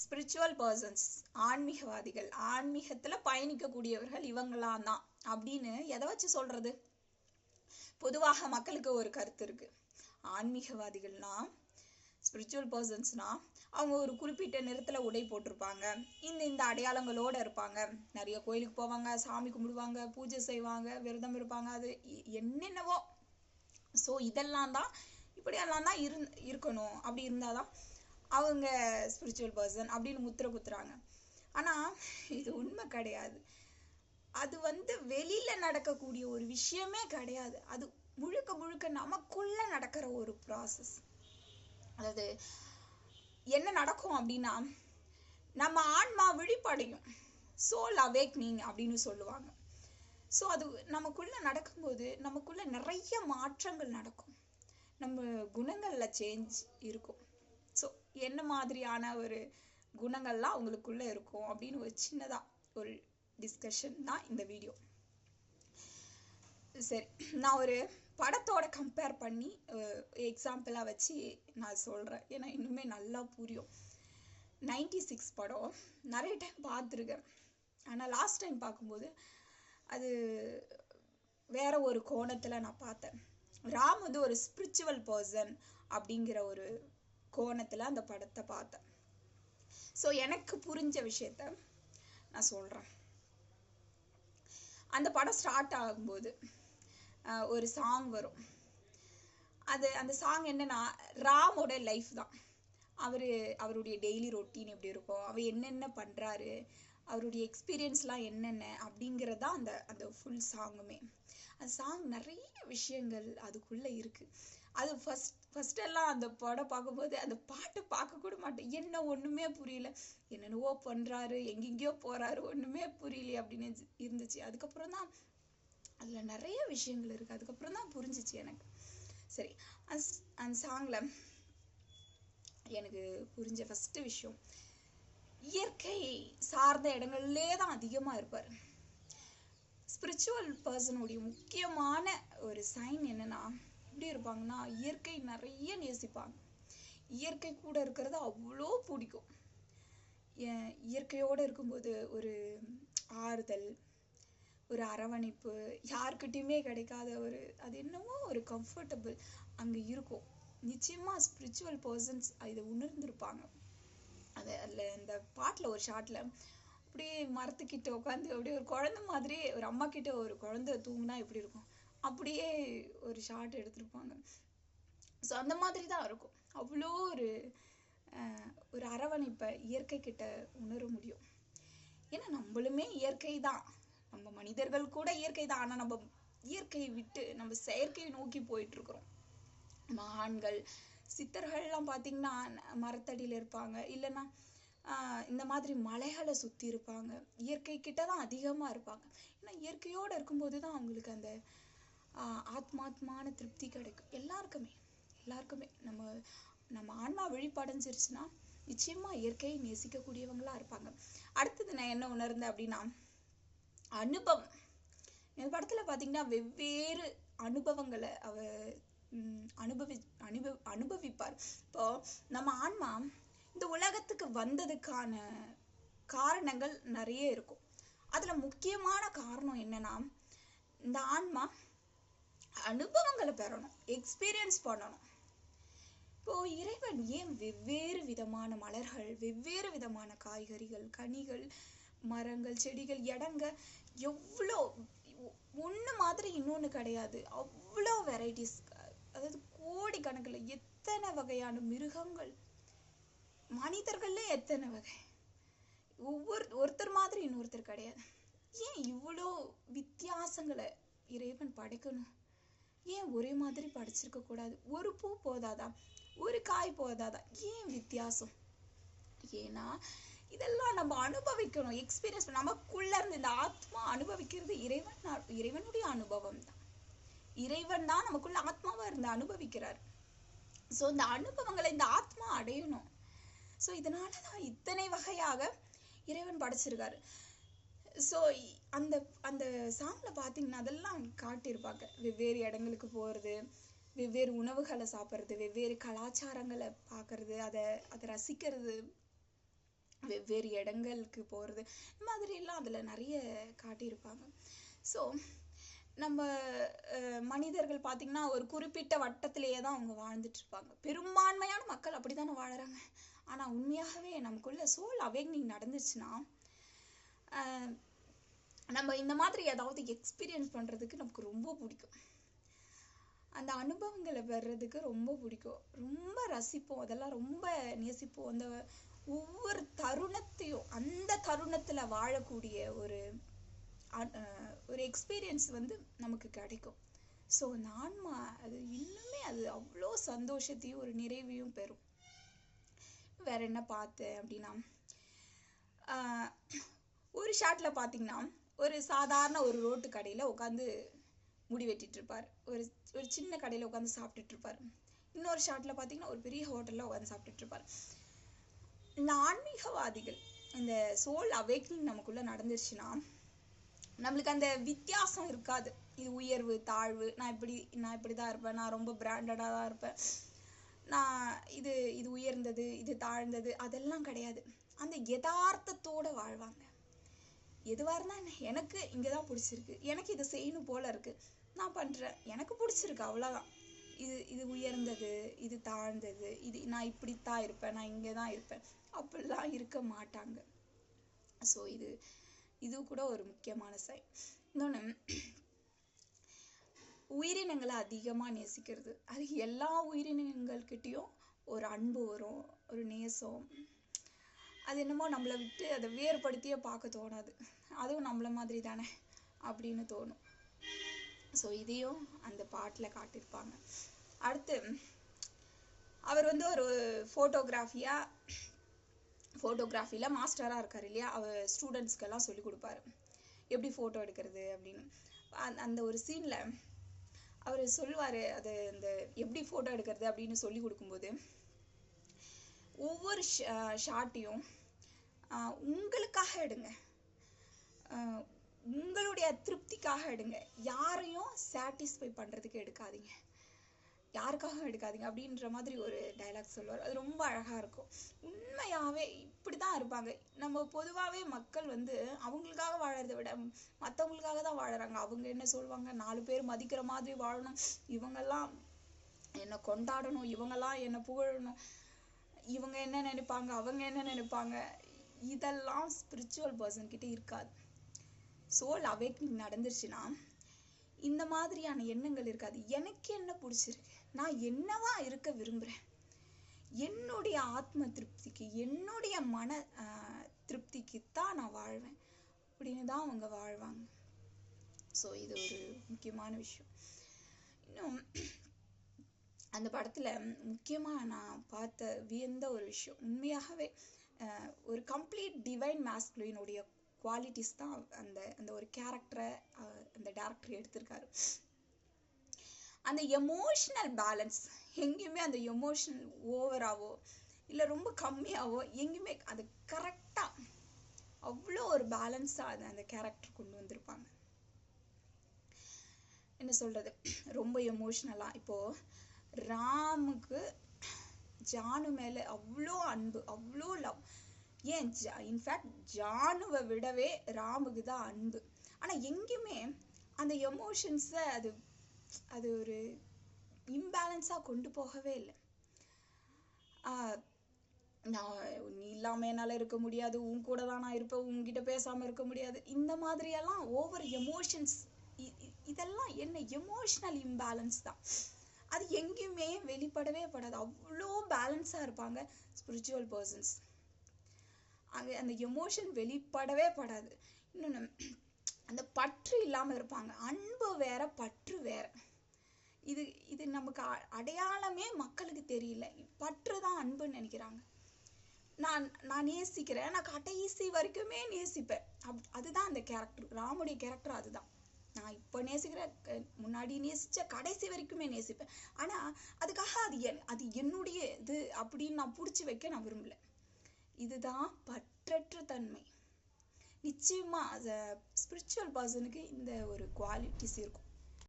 Spiritual persons ஆன்மீகவாதிகள் ஆன்மீகத்தில் பயணிக்கக்கூடியவர்கள் இவங்களாம் தான். அப்படின்னு எதை வச்சு சொல்றது? பொதுவாக மக்களுக்கு ஒரு கருத்து இருக்கு. ஆன்மீகவாதிகள்னா ஸ்பிரிச்சுவல் பர்சன்ஸ்னா அவங்க ஒரு குறிப்பிட்ட நிறத்தில் உடை போட்டிருப்பாங்க. இந்த இந்த அடையாளங்களோட இருப்பாங்க. நிறைய கோயிலுக்கு போவாங்க சாமி கும்பிடுவாங்க பூஜை செய்வாங்க விரதம் இருப்பாங்க. அது என்னென்னவோ. ஸோ இதெல்லாம் தான் இப்படியெல்லாம் தான் இருந் இருக்கணும். அப்படி இருந்தால் தான் அவங்க ஸ்பிரிச்சுவல் பர்சன் அப்படின்னு முத்திர குத்துறாங்க. ஆனால் இது உண்மை கிடையாது. அது வந்து வெளியில் நடக்கக்கூடிய ஒரு விஷயமே கிடையாது. அது முழுக்க முழுக்க நமக்குள்ளே நடக்கிற ஒரு ப்ராசஸ் அதாவது என்ன நடக்கும் அப்படின்னா நம்ம ஆன்மா விழிப்படையும். சோல் அவேக்னிங் அப்படின்னு சொல்லுவாங்க. ஸோ அது நமக்குள்ளே நடக்கும்போது நமக்குள்ளே நிறைய மாற்றங்கள் நடக்கும். நம்ம குணங்களில் சேஞ்ச் இருக்கும். ஸோ என்ன மாதிரியான ஒரு குணங்கள்லாம் உங்களுக்குள்ள இருக்கும் அப்படின்னு ஒரு சின்னதாக ஒரு டிஸ்கஷன் தான் இந்த வீடியோ சரி நான் ஒரு படத்தோட கம்பேர் பண்ணி எக்ஸாம்பிளாக வச்சு நான் சொல்கிறேன் ஏன்னா இன்னுமே நல்லா புரியும். நைன்டி சிக்ஸ் படம். நிறைய டைம் பார்த்துருக்கேன். ஆனால் லாஸ்ட் டைம் பார்க்கும்போது அது வேற ஒரு கோணத்தில் நான் பார்த்தேன். ராம் வந்து ஒரு ஸ்பிரிச்சுவல் பர்சன் அப்படிங்கிற ஒரு கோணத்தில் அந்த படத்தை பார்த்தேன். ஸோ எனக்கு புரிஞ்ச விஷயத்த நான் சொல்கிறேன் அந்த படம் ஸ்டார்ட் ஆகும்போது ஒரு சாங் வரும். அது அந்த சாங் என்னன்னா ராமோட லைஃப் தான். அவர் அவருடைய டெய்லி ரொட்டீன் எப்படி இருக்கும் அவர் என்னென்ன பண்ணுறாரு அவருடைய எக்ஸ்பீரியன்ஸ்லாம் என்னென்ன அப்படிங்கிறது தான் அந்த அந்த ஃபுல் சாங்குமே அந்த சாங் நிறைய விஷயங்கள் அதுக்குள்ளே இருக்குது அது ஃபஸ்ட் ஃபஸ்ட்டெல்லாம் அந்த படம் பார்க்கும்போது அந்த பாட்டு பார்க்க கூட மாட்டேன். என்ன ஒன்றுமே புரியல. என்னென்னவோ பண்ணுறாரு எங்கெங்கேயோ போகிறாரு ஒன்றுமே புரியலையே அப்படின்னு இருந்துச்சு- அதுக்கப்புறம் தான் அதில் நிறைய விஷயங்கள் இருக்குது அதுக்கப்புறம் தான் புரிஞ்சிச்சு எனக்கு. சரி அந்த அந்த சாங்ல எனக்கு புரிஞ்ச ஃபஸ்ட்டு விஷயம் இயற்கை சார்ந்த இடங்கள்லே தான் அதிகமாக இருப்பார். ஸ்பிரிச்சுவல் பர்சனுடைய முக்கியமான ஒரு சைன் என்னன்னா எப்படி இருப்பாங்கன்னா இயற்கை நிறைய நேசிப்பாங்க. இயற்கை கூட இருக்கிறது அவ்வளோ பிடிக்கும். இயற்கையோடு இருக்கும்போது ஒரு ஆறுதல் ஒரு அரவணைப்பு யாருக்கிட்டேயுமே கிடைக்காத ஒரு அது என்னமோ ஒரு கம்ஃபர்டபுள் அங்கே இருக்கும். நிச்சயமாக ஸ்பிரிச்சுவல் பர்சன்ஸ் இதை உணர்ந்திருப்பாங்க. அது அதில் இந்த பாட்டில் ஒரு ஷாட்டில் அப்படியே மரத்துக்கிட்ட உட்காந்து அப்படியே ஒரு குழந்த மாதிரி ஒரு அம்மா கிட்ட ஒரு குழந்த தூங்குனா எப்படி இருக்கும்? அப்படியே ஒரு ஷாட் எடுத்திருப்பாங்க. ஸோ அந்த மாதிரி தான் இருக்கும். அவ்வளோ ஒரு ஒரு அரவணைப்பை இயற்கை கிட்ட உணர முடியும். ஏன்னா நம்மளுமே இயற்கை தான். நம்ம மனிதர்கள் கூட இயற்கை தான். ஆனால் நம்ம இயற்கையை விட்டு நம்ம செயற்கையை நோக்கி போயிட்டு இருக்கிறோம் மகான்கள் சித்தர்கள்லாம் பார்த்தீங்கன்னா மரத்தடியில் இருப்பாங்க. இல்லைன்னா இந்த மாதிரி மலைகளை சுற்றி இருப்பாங்க. இயற்கை கிட்ட தான் அதிகமாக இருப்பாங்க. ஏன்னா இயற்கையோடு இருக்கும்போது தான் அவங்களுக்கு அந்த ஆத்மாத்மான திருப்தி கிடைக்கும். எல்லாருக்குமே எல்லாருக்குமே. நம்ம நம்ம ஆன்மா விழிப்படைஞ்சிருச்சுன்னா நிச்சயமா இயற்கையை நேசிக்கக்கூடியவங்களா இருப்பாங்க. அடுத்தது நான் என்ன உணர்ந்தேன் அப்படின்னா அனுபவம். இந்த படத்துல பாத்தீங்கன்னா வெவ்வேறு அனுபவங்களை அவ அனுபவி அனுபவி அனுபவ அனுபவிப்பார். இப்போ நம்ம ஆன்மா இந்த உலகத்துக்கு வந்ததுக்கான காரணங்கள் நிறைய இருக்கும். அதுல முக்கியமான காரணம் என்னன்னா இந்த ஆன்மா அனுபவங்களை பெறணும் எக்ஸ்பீரியன்ஸ் பண்ணணும். இப்போ இறைவன் ஏன் வெவ்வேறு விதமான மலர்கள் வெவ்வேறு விதமான காய்கறிகள் கனிகள் மரங்கள் செடிகள் இடங்க எவ்வளோ ஒன்று மாதிரி இன்னொன்று கிடையாது. அவ்வளோ வெரைட்டிஸ் அதாவது கோடிக்கணக்கில் எத்தனை வகையான மிருகங்கள்? மனிதர்கள்ல எத்தனை வகை? ஒவ்வொரு ஒருத்தர் மாதிரி இன்னொருத்தர் கிடையாது. ஏன் இவ்வளோ வித்தியாசங்களை இறைவன் படைக்கணும்? ஏன் ஒரே மாதிரி படிச்சிருக்க கூடாது? ஒரு பூ போதாதா? ஒரு காய் போதாதா? ஏன் வித்தியாசம்? ஏன்னா இதெல்லாம் நம்ம அனுபவிக்கணும். எக்ஸ்பீரியன்ஸ் நமக்குள்ள இருந்து இந்த ஆத்மா அனுபவிக்கிறது இறைவன் இறைவனுடைய அனுபவம் தான். இறைவன் தான் நமக்குள்ள ஆத்மாவா இருந்து அனுபவிக்கிறார். ஸோ இந்த அனுபவங்களை இந்த ஆத்மா அடையணும். ஸோ இதனால தான் இத்தனை வகையாக இறைவன் படைச்சிருக்காரு. ஸோ அந்த அந்த சாங்ல பார்த்தீங்கன்னா அதெல்லாம் காட்டியிருப்பாங்க. வெவ்வேறு இடங்களுக்கு போகிறது வெவ்வேறு உணவுகளை சாப்பிட்றது வெவ்வேறு கலாச்சாரங்களை பார்க்கறது அதை அதை ரசிக்கிறது வெவ்வேறு இடங்களுக்கு போகிறது இந்த மாதிரிலாம் அதில் நிறைய காட்டியிருப்பாங்க. ஸோ நம்ம மனிதர்கள் பார்த்திங்கன்னா ஒரு குறிப்பிட்ட வட்டத்திலேயே தான் அவங்க வாழ்ந்துட்டுருப்பாங்க. பெரும்பான்மையான மக்கள் அப்படி தானே வாழுறாங்க. ஆனால் உண்மையாகவே நமக்குள்ள சோல் அவேக்னிங் நடந்துச்சுன்னா நம்ம இந்த மாதிரி ஏதாவது எக்ஸ்பீரியன்ஸ் பண்ணுறதுக்கு நமக்கு ரொம்ப பிடிக்கும். அந்த அனுபவங்களை பெறதுக்கு ரொம்ப பிடிக்கும். ரொம்ப ரசிப்போம். அதெல்லாம் ரொம்ப நேசிப்போம். அந்த ஒவ்வொரு தருணத்தையும் அந்த தருணத்தில் வாழக்கூடிய ஒரு அ- ஒரு எக்ஸ்பீரியன்ஸ் வந்து நமக்கு கிடைக்கும். ஸோ நான் ஆன்மா அது இன்னுமே அது அவ்வளோ சந்தோஷத்தையும் ஒரு நிறைவையும் பெறும். வேற என்ன பார்த்தேன் அப்படின்னா ஒரு ஷாட்ல பார்த்தீங்கன்னா ஒரு சாதாரண ஒரு ரோட்டு கடையில உட்காந்து முடி வெட்டிட்டு இருப்பார். ஒரு ஒரு சின்ன கடையில உட்காந்து சாப்பிட்டுட்டு இருப்பார். இன்னொரு ஷாட்ல பார்த்தீங்கன்னா ஒரு பெரிய ஹோட்டல்ல உட்காந்து சாப்பிட்டுட்டு இருப்பார். இந்த ஆன்மீகவாதிகள் இந்த சோல் அவேக்னிங் நமக்குள்ள நடந்துருச்சுன்னா நம்மளுக்கு அந்த வித்தியாசம் இருக்காது. இது உயர்வு தாழ்வு நான் இப்படி நான் இப்படி தான் இருப்பேன் நான் ரொம்ப பிராண்டடாக தான் இருப்பேன். நான் இது இது உயர்ந்தது இது தாழ்ந்தது அதெல்லாம் கிடையாது. அந்த யதார்த்தத்தோடு வாழ்வாங்க. எதுவாக இருந்தால் எனக்கு இங்கே தான் பிடிச்சிருக்கு. எனக்கு இதை செய்யணும் போல இருக்குது நான் பண்ணுறேன் எனக்கு பிடிச்சிருக்கு. அவ்வளோதான் இது இது உயர்ந்தது இது தாழ்ந்தது இது நான் இப்படித்தான் இருப்பேன் நான் இங்கே தான் இருப்பேன். அப்படிலாம் இருக்க மாட்டாங்க. ஸோ இது இது கூட ஒரு முக்கியமான சைன் இன்னொன்று உயிரினங்களை அதிகமாக நேசிக்கிறது. அது எல்லா உயிரினங்கள்கிட்டயும் ஒரு அன்பு வரும் ஒரு நேசம். அது என்னமோ நம்மளை விட்டு அதை வேறுபடுத்தியே பார்க்க தோணாது. அதுவும் நம்மள மாதிரி தானே அப்படின்னு தோணும். ஸோ இதையும் அந்த பாட்டில் காட்டியிருப்பாங்க. அடுத்து அவர் வந்து ஒரு ஃபோட்டோகிராஃபியாக ஃபோட்டோகிராஃபியில் மாஸ்டராக இருக்கார் இல்லையா? அவர் ஸ்டூடெண்ட்ஸ்க்கெல்லாம் சொல்லி கொடுப்பாரு. எப்படி ஃபோட்டோ எடுக்கிறது அப்படின்னு. அந்த அந்த ஒரு சீனில் அவர் சொல்லுவார் அது அந்த எப்படி ஃபோட்டோ எடுக்கிறது அப்படின்னு சொல்லி கொடுக்கும்போது ஒவ்வொரு ஷாட்டையும் உங்களுக்காக எடுங்க. உங்களுடைய திருப்திக்காக எடுங்க. யாரையும் சாட்டிஸ்ஃபை பண்ணுறதுக்கு எடுக்காதீங்க. யாருக்காக எடுக்காதீங்க அப்படின்ற மாதிரி ஒரு டைலாக் சொல்லுவார். அது ரொம்ப அழகாக இருக்கும். உண்மையாகவே இப்படி தான் இருப்பாங்க. நம்ம பொதுவாகவே மக்கள் வந்து அவங்களுக்காக வாழறதை விட மற்றவங்களுக்காக தான் வாழறாங்க. அவங்க என்ன சொல்லுவாங்க? நாலு பேர் மதிக்கிற மாதிரி வாழணும். இவங்கெல்லாம் என்னை கொண்டாடணும். இவங்கெல்லாம் என்னை புகழணும். இவங்க என்ன நினைப்பாங்க அவங்க என்ன நினைப்பாங்க இதெல்லாம் ஸ்பிரிச்சுவல் பர்சன் கிட்டே இருக்காது. சோல் அவேக்னிங் நடந்துருச்சுன்னா இந்த மாதிரியான எண்ணங்கள் இருக்காது. எனக்கு என்ன பிடிச்சிருக்கு? நான் என்னவா இருக்க விரும்புகிறேன் என்னுடைய ஆத்ம திருப்திக்கு என்னுடைய மன திருப்திக்கு தான் நான் வாழ்வேன். அப்படின்னு தான் அவங்க வாழ்வாங்க. ஸோ இது ஒரு முக்கியமான விஷயம். இன்னும் அந்த படத்துல முக்கியமா நான் பார்த்த வியந்த ஒரு விஷயம். உண்மையாகவே ஒரு கம்ப்ளீட் டிவைன் மேஸ்குலினுடைய குவாலிட்டிஸ் தான் அந்த அந்த ஒரு கேரக்டரை அந்த டேரக்டர் எடுத்திருக்காரு. அந்த எமோஷ்னல் பேலன்ஸ் எங்கேயுமே அந்த எமோஷனல் ஓவராகவோ இல்லை ரொம்ப கம்மியாகவோ எங்கேயுமே அது கரெக்டாக அவ்வளோ ஒரு பேலன்ஸாக அது அந்த கேரக்டர் கொண்டு வந்திருப்பாங்க. என்ன சொல்றது? ரொம்ப எமோஷ்னலாக இப்போ ராமுக்கு ஜானு மேலே அவ்வளோ அன்பு அவ்வளோ லவ் ஏன் ஜா இன்ஃபேக்ட் ஜானுவை விடவே ராமுக்கு தான் அன்பு. ஆனால் எங்கேயுமே அந்த எமோஷன்ஸை அது அது ஒரு இம்பேலன்ஸாக கொண்டு போகவே இல்லை. நான் நீ இல்லாமல் என்னால் இருக்க முடியாது உன் கூட தான் நான் இருப்பேன் உங்ககிட்ட பேசாமல் இருக்க முடியாது. இந்த மாதிரியெல்லாம் ஓவர் எமோஷன்ஸ் இதெல்லாம் என்ன எமோஷ்னல் இம்பேலன்ஸ் தான். அது எங்கேயுமே வெளிப்படவே படாது. அவ்வளோ பேலன்ஸாக இருப்பாங்க ஸ்பிரிச்சுவல் பர்சன்ஸ் அங்கே அந்த எமோஷன் வெளிப்படவே படாது. இன்னொன்று அந்த பற்று இல்லாமல் இருப்பாங்க. அன்பு வேற பற்று வேற. இது இது நமக்கு அ- அடையாளமே மக்களுக்கு தெரியல. பற்று தான் அன்புன்னு நினைக்கிறாங்க. நான் நான் நேசிக்கிறேன். நான் கடைசி வரைக்குமே நேசிப்பேன். அப் அதுதான் அந்த கேரக்டர் ராமுடைய கேரக்டர் அதுதான். நான் இப்போ நேசிக்கிற க- முன்னாடி நேசித்த கடைசி வரைக்குமே நேசிப்பேன். ஆனால் அதுக்காக அது என் அது என்னுடைய இது அப்படின்னு நான் பிடிச்சி வைக்க நான் விரும்பல. இதுதான் பற்றற்ற தன்மை. நிச்சயமாக அதை ஸ்பிரிச்சுவல் பர்சனுக்கு இந்த ஒரு குவாலிட்டிஸ் இருக்கும்.